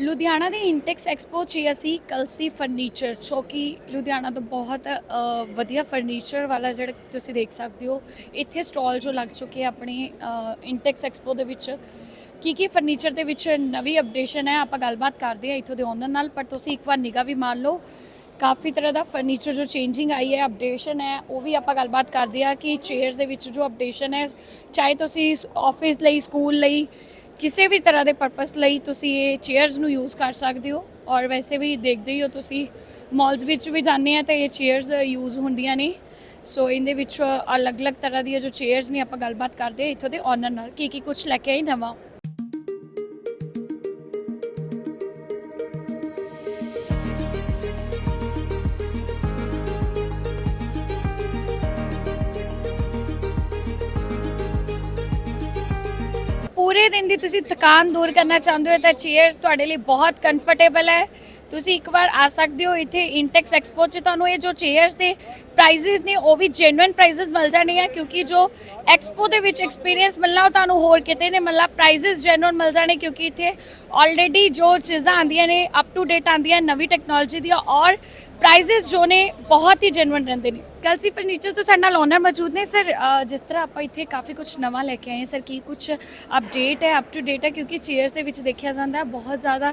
ਲੁਧਿਆਣਾ ਦੇ ਇੰਟੈਕਸ ਐਕਸਪੋ 'ਚ ਹੀ ਅਸੀਂ ਕਲਸੀ ਫਰਨੀਚਰ ਜੋ ਕਿ ਲੁਧਿਆਣਾ ਤੋਂ ਬਹੁਤ ਅ, ਵਧੀਆ ਫਰਨੀਚਰ ਵਾਲਾ ਜਿਹੜਾ ਤੁਸੀਂ ਦੇਖ ਸਕਦੇ ਹੋ ਇੱਥੇ ਸਟਾਲ ਜੋ ਲੱਗ ਚੁੱਕੇ ਆ ਆਪਣੇ ਇੰਟੈਕਸ ਐਕਸਪੋ ਦੇ ਵਿੱਚ। ਕੀ ਕੀ ਫਰਨੀਚਰ ਦੇ ਵਿੱਚ ਨਵੀਂ ਅਪਡੇਸ਼ਨ ਹੈ ਆਪਾਂ ਗੱਲਬਾਤ ਕਰਦੇ ਆ ਇੱਥੋਂ ਦੇ ਓਨਰ ਨਾਲ ਪਰ ਤੁਸੀਂ ਇੱਕ ਵਾਰ ਨਿਗਾਹ ਵੀ ਮਾਰ ਲਓ। ਕਾਫੀ ਤਰ੍ਹਾਂ ਦਾ ਫਰਨੀਚਰ ਜੋ ਚੇਂਜਿੰਗ ਆਈ ਹੈ ਅਪਡੇਸ਼ਨ ਹੈ ਉਹ ਵੀ ਆਪਾਂ ਗੱਲਬਾਤ ਕਰਦੇ ਆ ਕਿ ਚੇਅਰਸ ਦੇ ਵਿੱਚ ਜੋ ਅਪਡੇਸ਼ਨ ਹੈ ਚਾਹੇ ਤੁਸੀਂ ਆਫਿਸ ਲਈ ਸਕੂਲ ਲਈ ਕਿਸੇ ਵੀ ਤਰ੍ਹਾਂ ਦੇ ਪਰਪਸ ਲਈ ਤੁਸੀਂ ਇਹ ਚੇਅਰਸ ਨੂੰ ਯੂਜ਼ ਕਰ ਸਕਦੇ ਹੋ ਔਰ ਵੈਸੇ ਵੀ ਦੇਖਦੇ ਹੀ ਹੋ ਤੁਸੀਂ ਮਾਲਸ ਵਿੱਚ ਵੀ ਜਾਂਦੇ ਆ ਤਾਂ ਇਹ ਚੇਅਰਸ ਯੂਜ਼ ਹੁੰਦੀਆਂ ਨੇ। ਸੋ ਇਹਦੇ ਵਿੱਚ ਅਲੱਗ-ਅਲੱਗ ਤਰ੍ਹਾਂ ਦੀਆਂ ਜੋ ਚੇਅਰਸ ਨੇ ਆਪਾਂ ਗੱਲਬਾਤ ਕਰਦੇ ਆ ਇੱਥੋਂ ਦੇ ਓਨਰ ਨਾਲ। ਕੀ ਕੀ ਕੁਝ ਲੈ ਕੇ ਆਈ ਨਵਾਂ? ਪੂਰੇ ਦਿਨ ਦੀ ਤੁਸੀਂ ਥਕਾਨ ਦੂਰ ਕਰਨਾ ਚਾਹੁੰਦੇ ਹੋ ਤਾਂ ਚੇਅਰਸ ਤੁਹਾਡੇ ਲਈ ਬਹੁਤ ਕੰਫਰਟੇਬਲ ਹੈ। ਤੁਸੀਂ ਇੱਕ ਵਾਰ ਆ ਸਕਦੇ ਹੋ ਇੱਥੇ ਇੰਟੈਕਸ ਐਕਸਪੋ 'ਚ। ਤੁਹਾਨੂੰ ਇਹ ਜੋ ਚੇਅਰਸ ਦੇ ਪ੍ਰਾਈਜ਼ਸ ਨੇ, ਉਹ ਵੀ ਜੈਨੂਇਨ ਪ੍ਰਾਈਜ਼ਸ ਮਿਲ ਜਾਣੇ ਆ ਕਿਉਂਕਿ ਜੋ ਐਕਸਪੋ ਦੇ ਵਿੱਚ ਐਕਸਪੀਰੀਅੰਸ ਮਿਲਣਾ, ਉਹ ਤੁਹਾਨੂੰ ਹੋਰ ਕਿਤੇ ਨੇ ਮਿਲਣਾ। ਪ੍ਰਾਈਜ਼ਸ ਜੈਨੂਇਨ ਮਿਲ ਜਾਣੇ ਕਿਉਂਕਿ ਇੱਥੇ ਆਲਰੇਡੀ ਜੋ ਚੀਜ਼ਾਂ ਆਉਂਦੀਆਂ ਨੇ ਅਪ ਟੂ ਡੇਟ ਆਉਂਦੀਆਂ, ਨਵੀਂ ਟੈਕਨੋਲੋਜੀ ਦੀਆਂ ਔਰ ਪ੍ਰਾਈਜ਼ਸ ਜੋ ਨੇ, ਬਹੁਤ ਹੀ ਜੈਨੂਇਨ ਰਹਿੰਦੇ ਨੇ। ਕਲਸੀ ਫਰਨੀਚਰ ਤੋਂ ਸਾਡੇ ਨਾਲ ਓਨਰ ਮੌਜੂਦ ਨੇ। ਸਰ ਜਿਸ ਤਰ੍ਹਾਂ ਆਪਾਂ ਇੱਥੇ ਕਾਫੀ ਕੁਝ ਨਵਾਂ ਲੈ ਕੇ ਆਏ ਹਾਂ। ਸਰ ਕੀ ਕੁਝ ਅਪਡੇਟ ਹੈ ਅਪ ਟੂ ਡੇਟ ਹੈ? ਕਿਉਂਕਿ ਚੇਅਰਸ ਦੇ ਵਿੱਚ ਦੇਖਿਆ ਜਾਂਦਾ, ਬਹੁਤ ਜ਼ਿਆਦਾ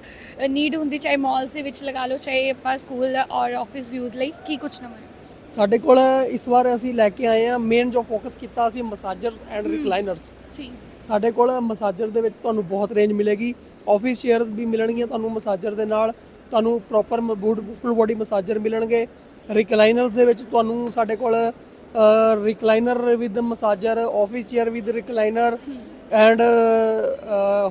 ਨੀਡ ਹੁੰਦੀ, ਚਾਹੇ ਮਾਲਸ ਦੇ ਵਿੱਚ ਲਗਾ ਲਓ ਚਾਹੇ ਆਪਾਂ ਸਕੂਲ ਔਰ ਆਫਿਸ ਯੂਜ਼ ਲਈ ਕੀ ਕੁਝ ਨਵਾਂ ਹੈ ਸਾਡੇ ਕੋਲ ਇਸ ਵਾਰ ਅਸੀਂ ਲੈ ਕੇ ਆਏ ਆ ਮੇਨ ਜੋ ਫੋਕਸ ਕੀਤਾ ਅਸੀਂ ਮਸਾਜਰਸ ਐਂਡ ਰਿਕਲਾਈਨਰਸ ਜੀ। ਸਾਡੇ ਕੋਲ ਮਸਾਜਰ ਦੇ ਵਿੱਚ ਤੁਹਾਨੂੰ ਬਹੁਤ ਰੇਂਜ ਮਿਲੇਗੀ। ਆਫਿਸ ਚੇਅਰਸ ਵੀ ਮਿਲਣਗੀਆਂ ਤੁਹਾਨੂੰ ਮਸਾਜਰ ਦੇ ਨਾਲ। ਤੁਹਾਨੂੰ ਪ੍ਰੋਪਰ ਬੂਡ ਫੁੱਲ ਬੋਡੀ ਮਸਾਜਰ ਮਿਲਣਗੇ। ਰਿਕਲਾਈਨਰਸ ਦੇ ਵਿੱਚ ਤੁਹਾਨੂੰ ਸਾਡੇ ਕੋਲ recliner with massager office chair with recliner and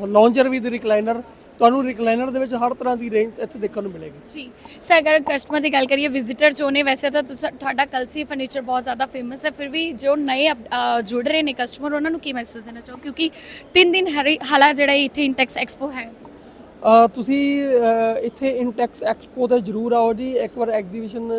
lounger with recliner ਤੁਹਾਨੂੰ ਰਿਕਲਾਈਨਰ ਦੇ ਵਿੱਚ ਹਰ ਤਰ੍ਹਾਂ ਦੀ ਰੇਂਜ ਇੱਥੇ ਦੇਖਣ ਨੂੰ ਮਿਲੇਗੀ। ਜੀ ਸਰ ਅਗਰ ਕਸਟਮਰ ਦੀ ਗੱਲ ਕਰੀਏ ਵਿਜ਼ਿਟਰ ਜੋ ਨੇ ਵੈਸੇ ਤਾਂ ਤੁਸਾ- ਤੁਹਾਡਾ ਕਲਸੀ ਫਰਨੀਚਰ ਬਹੁਤ ਜ਼ਿਆਦਾ ਫੇਮਸ ਹੈ ਫਿਰ ਵੀ ਜੋ ਨਏ ਅਪ- ਅ, ਜੁੜ ਰਹੇ ਨੇ ਕਸਟਮਰ ਉਹਨਾਂ ਨੂੰ ਕੀ ਮੈਸੇਜ ਦੇਣਾ ਚਾਹੋ ਕਿਉਂਕਿ ਤਿੰਨ ਦਿਨ ਹਰੇ ਹਾਲਾ ਜਿਹੜਾ ਇੱਥੇ ਇੰਟੈਕਸ ਐਕਸਪੋ ਹੈ। ਅ, ਤੁਸੀਂ ਅ, ਇੱਥੇ ਇਨਟੈਕਸ ਐਕਸਪੋ ਤੇ ਜਰੂਰ ਆਓ ਜੀ। ਇੱਕ ਵਾਰ ਐਗਜ਼ੀਬਿਸ਼ਨ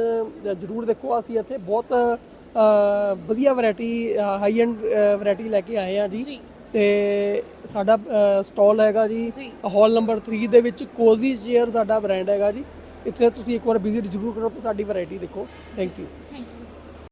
ਜਰੂਰ ਦੇਖੋ। ਅਸੀਂ ਇੱਥੇ ਬਹੁਤ ਅ, ਵਧੀਆ ਵੈਰਾਈਟੀ ਹਾਈ ਐਂਡ ਵੈਰਾਈਟੀ ਲੈ ਕੇ ਆਏ ਆ ਜੀ। ਜੀ। ਤੇ ਸਾਡਾ ਸਟਾਲ ਹੈਗਾ ਜੀ। ਹਾਲ ਨੰਬਰ 3 ਦੇ ਵਿੱਚ ਕੋਜ਼ੀ ਚੇਅਰ ਸਾਡਾ ਬ੍ਰਾਂਡ ਹੈਗਾ ਜੀ। ਇੱਥੇ ਤੁਸੀਂ ਇੱਕ ਵਾਰ ਵਿਜ਼ਿਟ ਜਰੂਰ ਕਰੋ ਤੇ ਸਾਡੀ ਵੈਰਾਈਟੀ ਦੇਖੋ। Thank you thank you